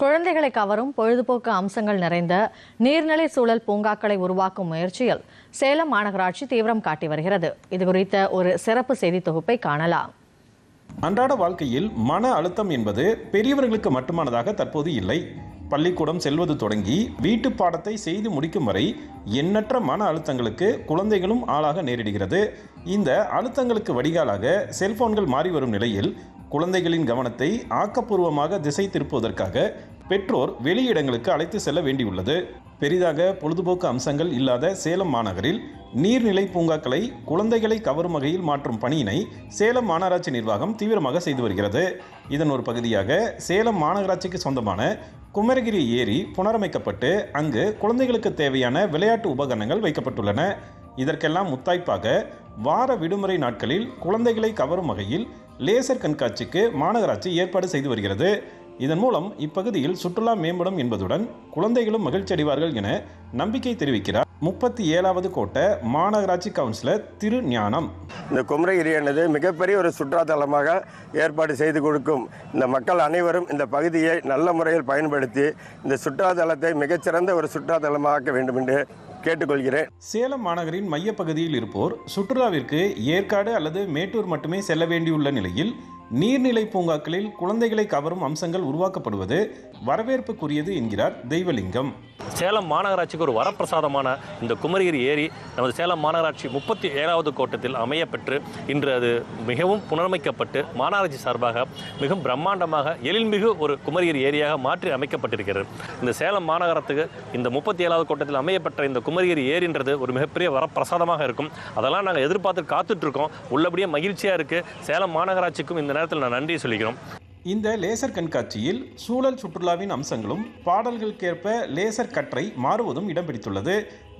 குழந்தைகளை கவரும் பொழுதுபோக்கு அம்சங்கள் நிறைந்த நீர்நிலை சூழல் பூங்காக்களை உருவாக்கும் முயற்சியில் சேலம் மாநகராட்சி தீவிரம் காட்டி வருகிறது. இது குறித்த ஒரு சிறப்பு செய்தி தொகுப்பை காணலாம். அன்றாட வாழ்க்கையில் மன அழுத்தம் என்பது பெரியவர்களுக்கு மட்டுமானதாக தற்போது இல்லை. பள்ளிக்கூடம் செல்வது தொடங்கி வீட்டு பாடத்தை செய்து முடிக்கும் வரை எண்ணற்ற மன அழுத்தங்களுக்கு குழந்தைகளும் ஆளாக நேரிடுகிறது. இந்த அழுத்தங்களுக்கு வடிகாலாக செல்போன்கள் மாறி வரும் நிலையில் குழந்தைகளின் கவனத்தை ஆக்கப்பூர்வமாக திசை திருப்புவதற்காக பெற்றோர் வெளியிடங்களுக்கு அழைத்து செல்ல வேண்டியுள்ளது. பெரிதாக பொழுதுபோக்கு அம்சங்கள் இல்லாத சேலம் மாநகரில் நீர்நிலை பூங்காக்களை குழந்தைகளை கவரும் வகையில் மாற்றும் பணியினை சேலம் மாநகராட்சி நிர்வாகம் தீவிரமாக செய்து வருகிறது. இதன் ஒரு பகுதியாக சேலம் மாநகராட்சிக்கு சொந்தமான குமரகிரி ஏரி புனரமைக்கப்பட்டு அங்கு குழந்தைகளுக்கு தேவையான விளையாட்டு உபகரணங்கள் வைக்கப்பட்டுள்ளன. இதற்கெல்லாம் முத்தாய்ப்பாக வார விடுமுறை நாட்களில் குழந்தைகளை கவரும் வகையில் லேசர் கண்காட்சிக்கு மாநகராட்சி ஏற்பாடு செய்து வருகிறது. இதன் மூலம் இப்பகுதியில் சுற்றுலா மேம்படும் என்பதுடன் குழந்தைகளும் மகிழ்ச்சி அடைவார்கள் என நம்பிக்கை தெரிவிக்கிறார் முப்பத்தி ஏழாவது கோட்டை மாநகராட்சி கவுன்சிலர் திரு ஞானம். இந்த குமரகிரியானது மிகப்பெரிய ஒரு சுற்றுலாத்தலமாக ஏற்பாடு செய்து கொடுக்கும் இந்த மக்கள் அனைவரும் இந்த பகுதியை நல்ல முறையில் பயன்படுத்தி இந்த சுற்றுலாத்தலத்தை மிகச்சிறந்த ஒரு சுற்றுலாத்தலமாக்க வேண்டும் என்று கேட்டுக்கொள்கிறேன். சேலம் மாநகரின் மையப்பகுதியில் இருப்போர் சுற்றுலாவிற்கு ஏற்காடு அல்லது மேட்டூர் மட்டுமே செல்ல வேண்டியுள்ள நிலையில் நீர்நிலை பூங்காக்களில் குழந்தைகளை கவரும் அம்சங்கள் உருவாக்கப்படுவது வரவேற்புக்குரியது என்கிறார் தெய்வலிங்கம். சேலம் மாநகராட்சிக்கு ஒரு வரப்பிரசாதமான இந்த குமரிகிரி ஏரி நமது சேலம் மாநகராட்சி முப்பத்தி ஏழாவது கோட்டத்தில் அமையப்பெற்று இன்று அது மிகவும் புனரமைக்கப்பட்டு மாநகராட்சி சார்பாக மிகவும் பிரம்மாண்டமாக எழில்மிகு ஒரு குமரிகிரி ஏரியாக மாற்றி அமைக்கப்பட்டிருக்கிறது. இந்த சேலம் மாநகரத்துக்கு இந்த முப்பத்தி ஏழாவது கோட்டத்தில் அமையப்பெற்ற இந்த குமரிகிரி ஏரின்றது ஒரு மிகப்பெரிய வரப்பிரசாதமாக இருக்கும். அதெல்லாம் நாங்கள் எதிர்பார்த்து காத்துட்ருக்கோம். உள்ளபடியே மகிழ்ச்சியாக இருக்குது சேலம் மாநகராட்சிக்கும் இந்த நேரத்தில் நான் நன்றி சொல்லிக்கிறோம். இந்த லேசர் கண்காட்சியில் சூழல் சுற்றுலாவின் அம்சங்களும் பாடல்களுக்கேற்ப லேசர் கற்றை மாறுவதும் இடம் பிடித்துள்ளது.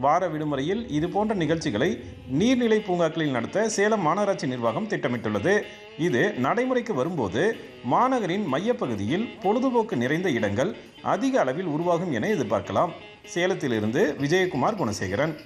வார விடுமுறையில் இது போன்ற நிகழ்ச்சிகளை நீர்நிலை பூங்காக்களில் நடத்த சேலம் மாநகராட்சி நிர்வாகம் திட்டமிட்டுள்ளது. இது நடைமுறைக்கு வரும்போது மாநகரின் மையப்பகுதியில் பொழுதுபோக்கு நிறைந்த இடங்கள் அதிக அளவில் உருவாகும் என எதிர்பார்க்கலாம். சேலத்திலிருந்து விஜயகுமார் குணசேகரன்.